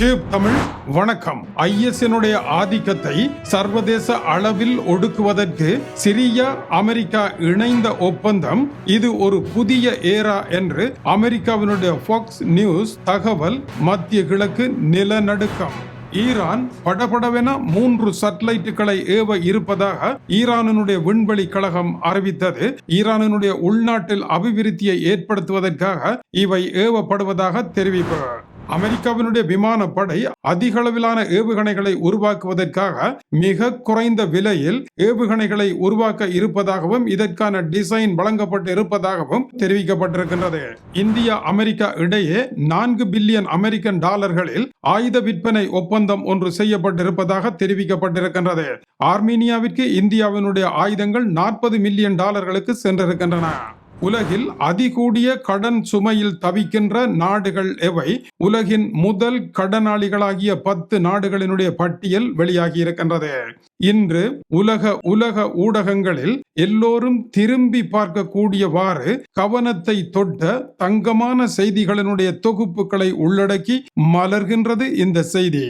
Tube Tamil வணக்கம். ஐஎஸ்னுடைய ஆதிக்கத்தை சர்வதேச அளவில் ஒடுக்குவதற்கு சிரியா அமெரிக்கா இணைந்த ஒப்பந்தம். இது ஒரு புதிய ஏரா என்று அமெரிக்காவினுடைய ஃபாக்ஸ் நியூஸ் தகவல் மத்திய கிழக்கு நிலநடுக்கம். ஈரான் படபடவென மூன்று சட்டலைட்டுகளை ஏவ இருப்பதாக ஈரானினுடைய விண்வெளி கழகம் அறிவித்தது. ஈரானினுடைய உள்நாட்டில் அபிவிருத்தியை ஏற்படுத்துவதற்காக இவை ஏவப்படுவதாக தெரிவிப்பார் அமெரிக்காவினுடைய விமானப்படை அதிக அளவிலான ஏவுகணைகளை உருவாக்குவதற்காக மிக குறைந்த விலையில் ஏவுகணைகளை உருவாக்க இருப்பதாகவும் இதற்கான டிசைன் வழங்கப்பட்டு இருப்பதாகவும் தெரிவிக்கப்பட்டிருக்கின்றது. இந்தியா அமெரிக்கா இடையே நான்கு பில்லியன் அமெரிக்கன் டாலர்களில் ஆயுத விற்பனை ஒப்பந்தம் ஒன்று செய்யப்பட்டிருப்பதாக தெரிவிக்கப்பட்டிருக்கின்றது. ஆர்மீனியாவிற்கு இந்தியாவினுடைய ஆயுதங்கள் நாற்பது மில்லியன் டாலர்களுக்கு சென்றிருக்கின்றன. உலகில் அதிகூடிய கடன் சுமையில் தவிக்கின்ற நாடுகள் எவை? உலகின் முதல் கடனாளிகளாகிய பத்து நாடுகளினுடைய பட்டியல் வெளியாகி இருக்கின்றது. இன்று உலக உலக ஊடகங்களில் எல்லோரும் திரும்பி பார்க்கக்கூடியவாறு கவனத்தை தொட்ட தங்கமான செய்திகளினுடைய தொகுப்புகளை உள்ளடக்கி மலர்கின்றது இந்த செய்தி.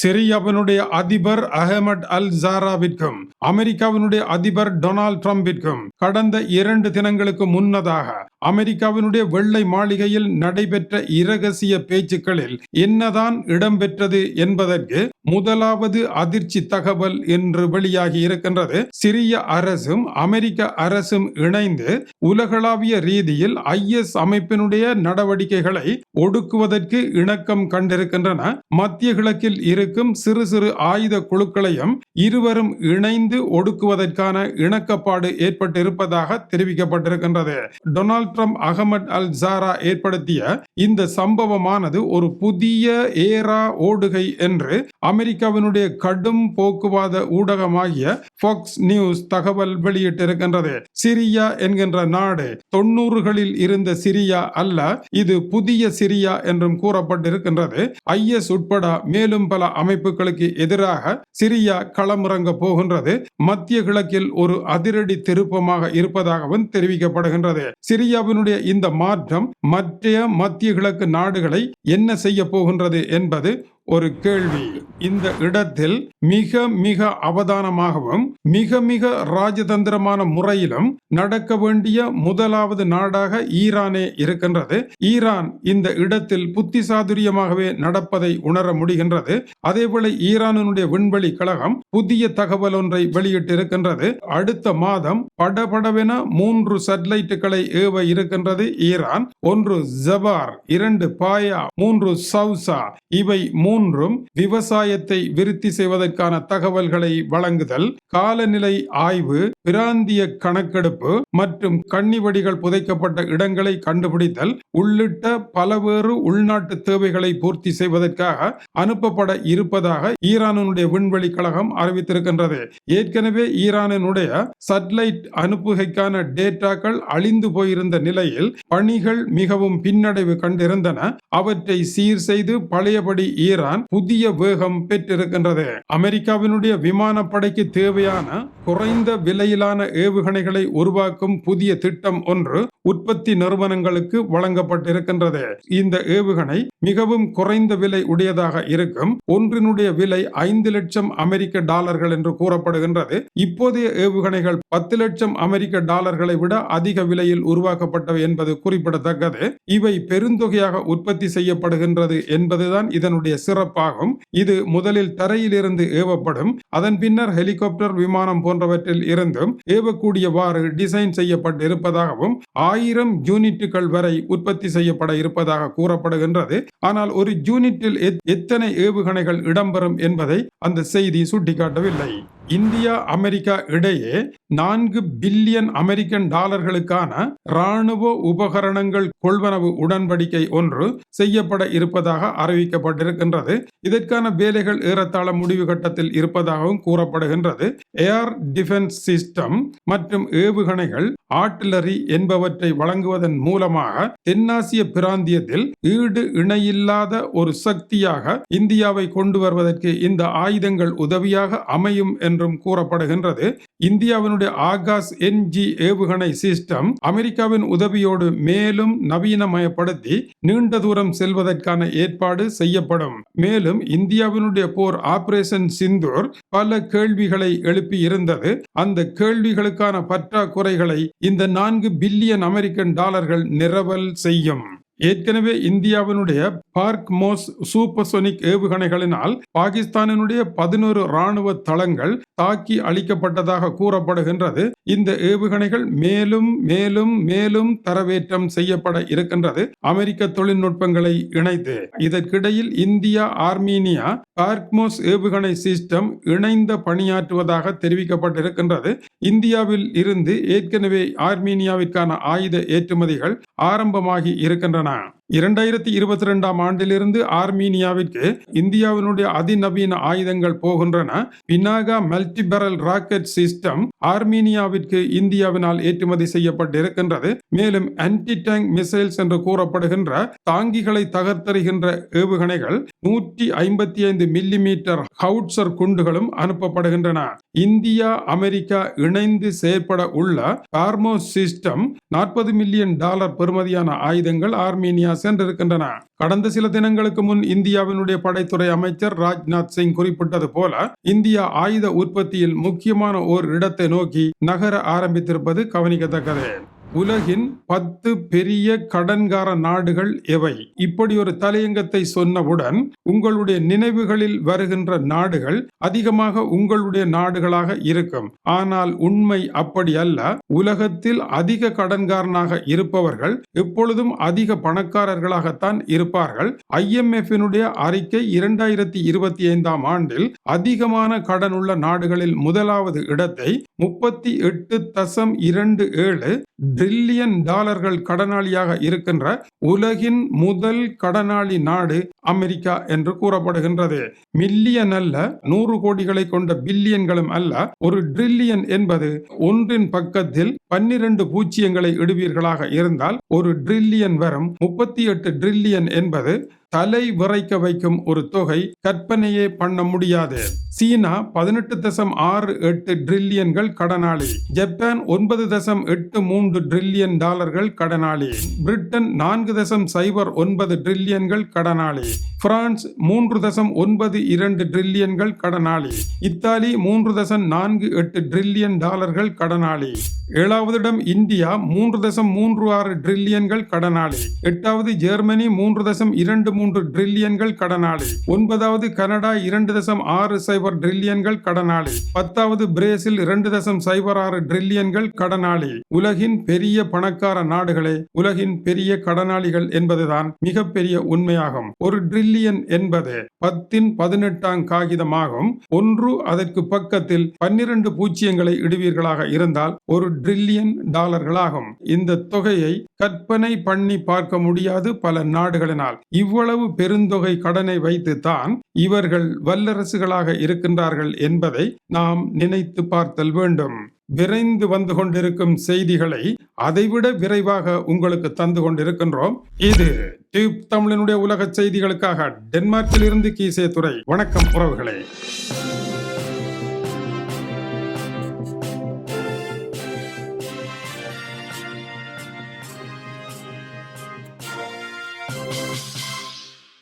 சிரியாவினுடைய அதிபர் அகமட் அல் ஜாராவிற்கும் அமெரிக்காவினுடைய அதிபர் டொனால்ட் ட்ரம்பிற்கும் கடந்த இரண்டு தினங்களுக்கு முன்னதாக அமெரிக்காவினுடைய வெள்ளை மாளிகையில் நடைபெற்ற இரகசிய பேச்சுக்களில் என்னதான் இடம்பெற்றது என்பதற்கு முதலாவது அதிர்ச்சி தகவல் என்று வெளியாகி இருக்கின்றது. சிரிய அரசும் அமெரிக்க அரசும் இணைந்து உலகளாவிய ரீதியில் ஐஎஸ் அமைப்பினுடைய நடவடிக்கைகளை ஒடுக்குவதற்கு இணக்கம் கண்டிருக்கின்றன. மத்திய கிழக்கில் இரு இருக்கும் சிறு சிறு ஆயுத குழுக்களையும் இருவரும் இணைந்து ஒடுக்குவதற்கான இணக்கப்பாடு ஏற்பட்டிருப்பதாக தெரிவிக்கப்பட்டிருக்கின்றது. Donald Trump Ahmed al Jara ஏற்படுத்திய இந்த சம்பவமானது ஒரு புதிய ஏரா ஓடுகை என்று அமெரிக்காவினுடைய கடும் போக்குவாத ஊடகமாகிய ஃபாக்ஸ் நியூஸ் தகவல் வெளியிட்டிருக்கின்றது. சிரியா என்கின்ற நாடு தொண்ணூறுகளில் இருந்த சிரியா அல்ல இது புதிய சிரியா என்றும் கூறப்பட்டிருக்கின்றது. ஐஎஸ் உட்பட மேலும் பல அமைப்புகளுக்கு எதிராக சிரியா களமிறங்க போகின்றது. மத்திய கிழக்கில் ஒரு அதிரடி திருப்பமாக இருப்பதாகவும் தெரிவிக்கப்படுகின்றது. சிரியாவினுடைய இந்த மாற்றம் மற்ற மத்திய கிழக்கு நாடுகளை என்ன செய்ய போகின்றது என்பது ஒரு கேள்வி. இந்த இடத்தில் மிக மிக அவதானமாகவும் மிக மிக ராஜதந்திரமான முறையிலும் நடக்க வேண்டிய முதலாவது நாடாக ஈரானே இருக்கின்றது. ஈரான் இந்த இடத்தில் புத்திசாதுரியமாகவே நடப்பதை உணர முடிகின்றது. அதேபோல ஈரானினுடைய விண்வெளி கழகம் புதிய தகவல் ஒன்றை வெளியிட்டிருக்கின்றது. அடுத்த மாதம் படபடவென மூன்று சேட்டலைட்டுகளை ஏவ இருக்கின்றது ஈரான். ஒன்று ஜபார் இரண்டு பாயா மூன்று சவுசா இவை மூன்றும் விவசாயத்தை விருத்தி செய்வதற்கான தகவல்களை வழங்குதல் காலநிலை ஆய்வு பிராந்திய கணக்கெடுப்பு மற்றும் கன்னிவடிகள் புதைக்கப்பட்ட இடங்களை கண்டுபிடித்தல் உள்ளிட்ட பலவேறு உள்நாட்டு தேவைகளை பூர்த்தி செய்வதற்காக அனுப்பப்பட இருப்பதாக ஈரானுடைய விண்வெளி கழகம் அறிவித்திருக்கின்றது. ஏற்கனவே ஈரானினுடைய சட்டலைட் அனுப்புகைக்கான டேட்டாக்கள் அழிந்து போயிருந்த நிலையில் பணிகள் மிகவும் பின்னடைவு கண்டிருந்தன. அவற்றை சீர் செய்து பழையபடி ஈரான் புதிய வேகம் பெற்றிருக்கின்றது. அமெரிக்காவினுடைய விமானப்படைக்கு தேவையான குறைந்த விலையிலான ஏவுகணைகளை உருவாக்கும் புதிய திட்டம் ஒன்று உற்பத்தி நிறுவனங்களுக்கு வழங்கப்பட்டிருக்கின்றது. இந்த ஏவுகணை மிகவும் குறைந்த விலை உடையதாக இருக்கும். ஒன்றினுடைய விலை ஐந்து லட்சம் அமெரிக்க டாலர்கள் என்று கூறப்படுகின்றது. இப்போதைய ஏவுகணைகள் பத்து லட்சம் அமெரிக்க டாலர்களை விட அதிக விலையில் உருவாக்கப்பட்டவை என்பது குறிப்பிடத்தக்கது. இவை பெருந்தொகையாக உற்பத்தி செய்யப்படுகின்றது என்பதுதான் இதனுடைய சிறப்பாகும். இது முதலில் தரையிலிருந்து ஏவப்படும். அதன் பின்னர் ஹெலிகாப்டர் விமானம் போன்றவற்றில் இருந்தும் ஏவக்கூடியவாறு டிசைன் செய்யப்பட்டு இருப்பதாகவும் ஆயிரம் யூனிட்டுகள் வரை உற்பத்தி செய்யப்பட இருப்பதாக கூறப்படுகின்றது. ஆனால் ஒரு யூனிட்டில் எத்- எத்தனை ஏவுகணைகள் இடம்பெறும் என்பதை அந்த செய்தி சுட்டிக்காட்டவில்லை. இந்தியா அமெரிக்கா இடையே நான்கு பில்லியன் அமெரிக்கன் டாலர்களுக்கான இராணுவ உபகரணங்கள் கொள்வனவு உடன்படிக்கை ஒன்று செய்யப்பட இருப்பதாக அறிவிக்கப்பட்டிருக்கின்றது. இதற்கான வேலைகள் ஏறத்தாழ முடிவு கட்டத்தில் இருப்பதாகவும் கூறப்படுகின்றது. ஏர் டிஃபென்ஸ் சிஸ்டம் மற்றும் ஏவுகணைகள் ஆர்டிலரி என்பவற்றை வழங்குவதன் மூலமாக தென்னாசிய பிராந்தியத்தில் ஈடு இணையில்லாத ஒரு சக்தியாக இந்தியாவை கொண்டு வருவதற்கு இந்த ஆயுதங்கள் உதவியாக அமையும் என்று என்றும் கூறப்படுகின்றது. இந்தியாவினுடைய ஆகாஷ் என்ஜி ஏவுகணை சிஸ்டம் அமெரிக்காவின் உதவியோடு மேலும் நவீனமயப்படுத்தி நீண்ட தூரம் செல்வதற்கான ஏற்பாடு செய்யப்படும். மேலும் இந்தியாவினுடைய போர் ஆபரேஷன் சிந்தூர் பல கேள்விகளை எழுப்பி இருந்தது. அந்த கேள்விகளுக்கான பற்றாக்குறைகளை இந்த நான்கு பில்லியன் அமெரிக்கன் டாலர்கள் நிரவல் செய்யும். ஏற்கனவே இந்தியாவினுடைய பார்க் மோஸ் சூப்பர்சோனிக் ஏவுகணைகளினால் பாகிஸ்தானினுடைய பதினோரு ராணுவ தளங்கள் தாக்கி அளிக்கப்பட்டதாக கூறப்படுகின்றது. இந்த ஏவுகணைகள் மேலும் மேலும் மேலும் தரவேற்றம் செய்யப்பட இருக்கின்றது. அமெரிக்க தொழில்நுட்பங்களை இணைத்து. இதற்கிடையில் இந்தியா ஆர்மீனியா பார்க்மோஸ் ஏவுகணை சிஸ்டம் இணைந்த பணியாற்றுவதாக தெரிவிக்கப்பட்டிருக்கின்றது. இந்தியாவில் இருந்து ஏற்கனவே ஆர்மீனியாவிற்கான ஆயுத ஏற்றுமதிகள் ஆரம்பமாகி இருக்கின்றன. Mama. இரண்டாயிரத்தி இருபத்தி ரெண்டாம் ஆண்டிலிருந்து ஆர்மீனியாவிற்கு இந்தியாவினுடைய அதிநவீன ஆயுதங்கள் போகின்றன. Pinaka multi barrel rocket system ஆர்மீனியாவிற்கு இந்தியாவினால் ஏற்றுமதி செய்யப்பட்டிருக்கின்றது. மேலும் ஆன்டி டேங்க் மிசைல்ஸ் என்று கூறப்படுகின்ற தாங்கிகளை தகர்த்தெறிகின்ற ஏவுகணைகள் நூற்றி ஐம்பத்தி ஐந்து மில்லிமீட்டர் ஹவுட்சர் குண்டுகளும் அனுப்பப்படுகின்றன. இந்தியா அமெரிக்கா இணைந்து செயற்பட உள்ள கார்மோ சிஸ்டம் நாற்பது மில்லியன் டாலர் பெறுமதியான ஆயுதங்கள் ஆர்மீனியா சென்றிருக்கின்றன. கடந்த சில தினங்களுக்கு முன் இந்தியாவினுடைய படைத்துறை அமைச்சர் ராஜ்நாத் சிங் குறிப்பிட்டது போல இந்தியா ஆயுத உற்பத்தியில் முக்கியமான ஓர் இடத்தை நோக்கி நகர ஆரம்பித்திருப்பது கவனிக்கத்தக்கது. உலகின் பத்து பெரிய கடன்கார நாடுகள் எவை? இப்படி ஒரு தலையங்கத்தை சொன்னவுடன் உங்களுடைய நினைவுகளில் வருகின்ற நாடுகள் அதிகமாக உங்களுடைய நாடுகளாக இருக்கும். ஆனால் உண்மை அப்படி அல்ல. உலகத்தில் அதிக கடன்காரனாக இருப்பவர்கள் எப்பொழுதும் அதிக பணக்காரர்களாகத்தான் இருப்பார்கள். ஐஎம்எஃபினுடைய அறிக்கை இரண்டாயிரத்தி இருபத்தி ஐந்தாம் ஆண்டில் அதிகமான கடன் உள்ள நாடுகளில் முதலாவது இடத்தை முப்பத்தி எட்டு தசம் இரண்டு ஏழு ட்ரில்லியன் டாலர்கள் கடனாளியாக இருக்கின்ற உலகின் முதல் கடனாளி நாடு அமெரிக்கா என்று கூறப்படுகின்றது. மில்லியன் அல்ல நூறு கோடிகளை கொண்ட பில்லியன்களும் அல்ல ஒரு ட்ரில்லியன் என்பது ஒன்றின் பக்கத்தில் பன்னிரண்டு பூஜ்ஜியங்களை இடுவீர்களாக இருந்தால் ஒரு ட்ரில்லியன் வரும் முப்பத்தி எட்டு ட்ரில்லியன் என்பது தலை விரைக்க வைக்கும் ஒரு தொகை கற்பனையே பண்ண முடியாது. சீனா பதினெட்டு தசம் ஆறு எட்டு டிரில்லியன்கள் கடனாளி. ஜப்பான் ஒன்பது தசம் எட்டு மூன்று டிரில்லியன் டாலர்கள் கடனாளி. பிரிட்டன் நான்கு தசம் சைபர் ஒன்பது டிரில்லியன்கள் கடனாளி. பிரான்ஸ் மூன்று தசம் ஒன்பது இரண்டு ட்ரில்லியன்கள் கடனாளி. இத்தாலி மூன்று தசம் நான்கு எட்டு ட்ரில்லியன் டாலர்கள் கடனாளி. ஏழாவது இடம் இந்தியா மூன்று தசம் மூன்று ஆறு ட்ரில்லியன்கள் கடனாளி. எட்டாவது ஜெர்மனி மூன்று தசம் இரண்டு மூன்று டிரில்லியன்கள் கடனாளி. ஒன்பதாவது கனடா இரண்டு தசம் ஆறு சைபர் டிரில்லியன்கள் கடனாளி. பத்தாவது பிரேசில் இரண்டு தசம் சைபர் ஆறு டிரில்லியன்கள் கடனாளி. உலகின் பெரிய பணக்கார நாடுகளே உலகின் பெரிய கடனாளிகள் என்பதுதான் மிகப்பெரிய உண்மையாகும். ஒரு டிரில்லியன் என்பது பத்தின் பதினெட்டாம் காகிதமாகும். ஒன்று அதற்கு பக்கத்தில் பன்னிரண்டு பூஜ்ஜியங்களை இடுவீர்களாக இருந்தால் ஒரு டிரில்லியன் டாலர்களாகும். இந்த தொகையை கற்பனை பண்ணி பார்க்க முடியாது பல நாடுகளினால். இவ்வளவு இவ்வளவு பெருந்தொகை கடனை வைத்துத்தான் இவர்கள் வல்லரசுகளாக இருக்கின்றார்கள் என்பதை நாம் நினைத்து பார்த்தல் வேண்டும். விரைந்து வந்து கொண்டிருக்கும் செய்திகளை அதைவிட விரைவாக உங்களுக்கு தந்து கொண்டிருக்கின்றோம். இது டியூப் தமிழனுடைய உலக செய்திகளுக்காக டென்மார்க்கில் இருந்து கீசே துறை வணக்கம் உறவுகளே.